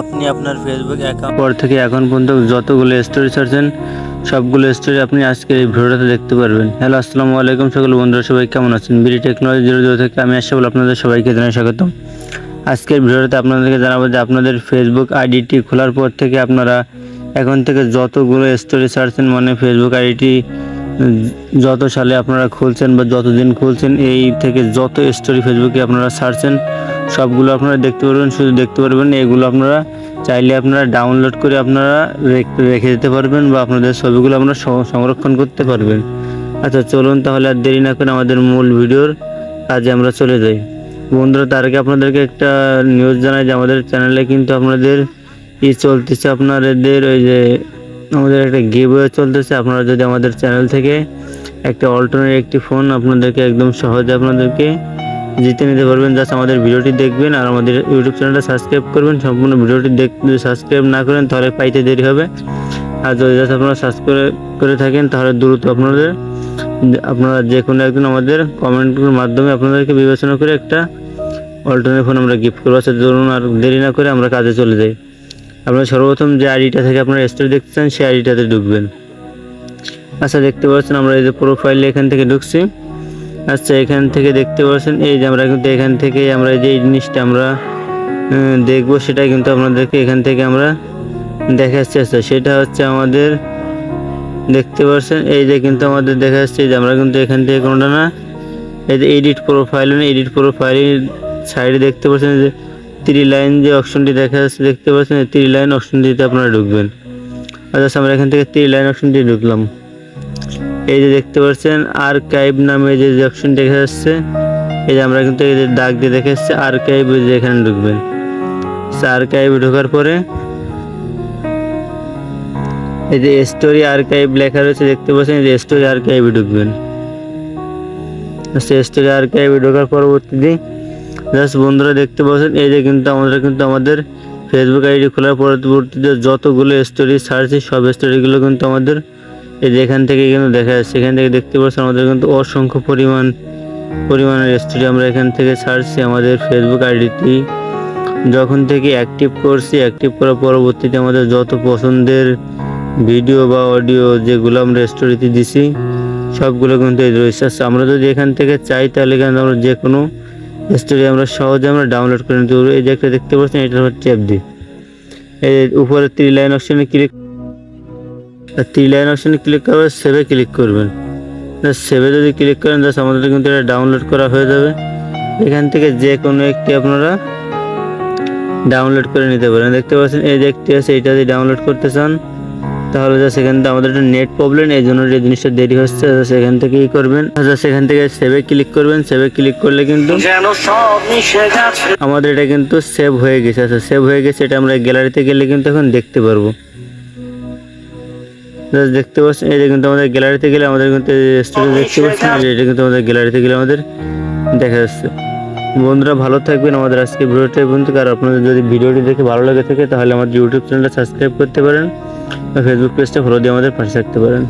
আপনি আপনার Facebook account পর থেকে এখন পর্যন্ত যতগুলো স্টোরি ছাড়ছেন, সবগুলো স্টোরি আপনি আজকের এই ভিডিওটাতে দেখতে পারবেন। হ্যালো, আসসালামু আলাইকুম সকল বন্ধুরা, সবাই কেমন আছেন? বিডি টেকনোলজি জিরো জিরো থেকে আমি আশাফুল আপনাদের সবাইকে জানাই স্বাগতম। আজকের ভিডিওতে আপনাদেরকে জানাব যে আপনাদের ফেসবুক আইডিটি খোলার পর থেকে আপনারা এখন থেকে যতগুলো স্টোরি ছাড়ছেন মানে ফেসবুক আইডিটি যত সালে আপনারা খুলছেন বা যতদিন খুলছেন, এই থেকে যত স্টোরি ফেসবুকে আপনারা ছাড়ছেন সবগুলো আপনারা দেখতে পারবেন, শুধু দেখতে পারবেন, এগুলো আপনারা চাইলে আপনারা ডাউনলোড করে আপনারা রেখ- দিতে পারবেন বা আপনাদের ছবিগুলো আপনারা সংরক্ষণ করতে পারবেন। আচ্ছা চলুন তাহলে আর দেরি না করে আমাদের মূল ভিডিওর কাজে আমরা চলে যাই। বন্ধুরা, তার আগে আপনাদেরকে একটা নিউজ জানাই যে আমাদের চ্যানেলে কিন্তু আপনাদের ই চলতেছে, আপনাদের ওই যে আমাদের একটা গিভওয়ে চলতেছে। আপনারা যদি আমাদের চ্যানেল থেকে একটা অল্টারনেট একটি ফোন আপনাদেরকে একদম সহজে আপনাদেরকে জিতে নিতে পারবেন জাস্ট আমাদের ভিডিওটি দেখবেন আর আমাদের ইউটিউব চ্যানেলটা সাবস্ক্রাইব করবেন। সম্পূর্ণ ভিডিওটি দেখ যদি সাবস্ক্রাইব না করেন, তাহলে পাইতে দেরি হবে। আর যদি জাস্ট আপনারা সাবস্ক্রাইব করে থাকেন, তাহলে দ্রুত আপনাদের আপনারা যে কোনো একদিন আমাদের কমেন্টের মাধ্যমে আপনাদেরকে বিবেচনা করে একটা অল্টারনেট ফোন আমরা গিফট করব। আচ্ছা ধরুন আর দেরি না করে আমরা কাজে চলে যাই। আপনারা সর্বপ্রথম যে আইডিটা থেকে আপনারা স্টোরি দেখতে চান, সেই আইডিটাতে ঢুকবেন। আচ্ছা দেখতে পাচ্ছেন আমরা এই যে প্রোফাইলে এখান থেকে ঢুকছি। আচ্ছা এখান থেকে দেখতে পাচ্ছেন, এই যে আমরা কিন্তু এখান থেকে আমরা যে জিনিসটা আমরা দেখব সেটা কিন্তু আপনাদেরকে এখান থেকে আমরা দেখাচ্ছি। আচ্ছা সেটা হচ্ছে আমাদের, দেখতে পাচ্ছেন, এই যে কিন্তু আমাদের দেখা যাচ্ছে যে আমরা কিন্তু এখান থেকে কোনোটা না, এই যে এডিট প্রোফাইল এডিট প্রোফাইলের সাইডে দেখতে পাচ্ছেন যে থ্রি লাইন যে অপশনটি দেখা যাচ্ছে, দেখতে পাচ্ছেন থ্রি লাইন অপশনটিতে আপনারা ঢুকবেন। আচ্ছা আমরা এখান থেকে থ্রি লাইন অপশনটি ঢুকলাম। এই যে দেখতে পাচ্ছেন আর আর্কাইভ নামে যে অপশন দেখা যাচ্ছে এই যে আমরা কিন্তু এই যে দাগ দিয়ে দেখা যাচ্ছে আর্কাইভ যে এখানে ঢুকবেন আর্কাইভে ঢোকার পরে এই যে স্টোরি আর্কাইভ লেখা রয়েছে, দেখতে পাচ্ছেন, এই যে স্টোরি আর আর্কাইভে ঢুকবেন। আচ্ছা স্টোরি আর্কাইভে ঢোকার পরবর্তীতে জাস্ট বন্ধুরা দেখতে পাচ্ছেন, এই যে কিন্তু আমরা কিন্তু আমাদের ফেসবুক আইডি খোলার পরবর্তীতে যতগুলো স্টোরি ছাড়ছি, সব স্টোরিগুলো কিন্তু আমাদের এই যে এখান থেকে কিন্তু দেখা যাচ্ছে, এখান থেকে দেখতে পাচ্ছেন আমাদের কিন্তু অসংখ্য পরিমাণ, পরিমাণের স্টোরি আমরা এখান থেকে ছাড়ছি আমাদের ফেসবুক আইডিটি। যখন থেকে অ্যাক্টিভ করছি অ্যাক্টিভ করার পরবর্তীতে আমাদের যত পছন্দের ভিডিও বা অডিও যেগুলো আমরা স্টোরিতে দিছি, সবগুলো কিন্তু এই রয়েছে। আচ্ছা আমরা যদি এখান থেকে চাই, তাহলে কিন্তু আমরা যে কোনো স্টোরি আমরা সহজে আমরা ডাউনলোড করে নিতে পারব। এই যে একটা দেখতে পাচ্ছেন, এটা হচ্ছে ট্যাপ দিই এই উপরে থ্রি লাইন অপশানে ক্লিক থ্রি লাইন অপশনে ক্লিক করবে সেভে ক্লিক করবেন। সেভে যদি ক্লিক করেন জাস্ট আমাদের কিন্তু এটা ডাউনলোড করা হয়ে যাবে। এখান থেকে যে কোনো একটি আপনারা ডাউনলোড করে নিতে পারেন। দেখতে পাচ্ছেন এই যে একটি আছে এটা যদি ডাউনলোড করতে চান তাহলে যা সেখান থেকে আমাদের একটা নেট প্রবলেম এই জন্য এই জিনিসটা দেরি হচ্ছে সেখান থেকে ই করবেন। যা সেখান থেকে সেভে ক্লিক করবেন। সেভে ক্লিক করলে কিন্তু আমাদের এটা কিন্তু সেভ হয়ে গেছে। আচ্ছা সেভ হয়ে গেছে এটা আমরা গ্যালারিতে গেলে কিন্তু এখন দেখতে পারব। দেখতে পাচ্ছেন এটা কিন্তু আমাদের গ্যালারিতে গেলে আমাদের কিন্তু স্টোরেজ দেখতে পাচ্ছেন এটা কিন্তু আমাদের গ্যালারিতে গেলে আমাদের দেখা যাচ্ছে। বন্ধুরা ভালো থাকবেন আমাদের আজকে ভিডিওটা পর্যন্ত। আর আপনাদের যদি ভিডিওটি দেখে ভালো লাগে থাকে তাহলে আমাদের ইউটিউব চ্যানেলটা সাবস্ক্রাইব করতে পারেন। বা ফেসবুক পেজটা ফলো দিয়ে আমাদের পাশে থাকতে পারেন।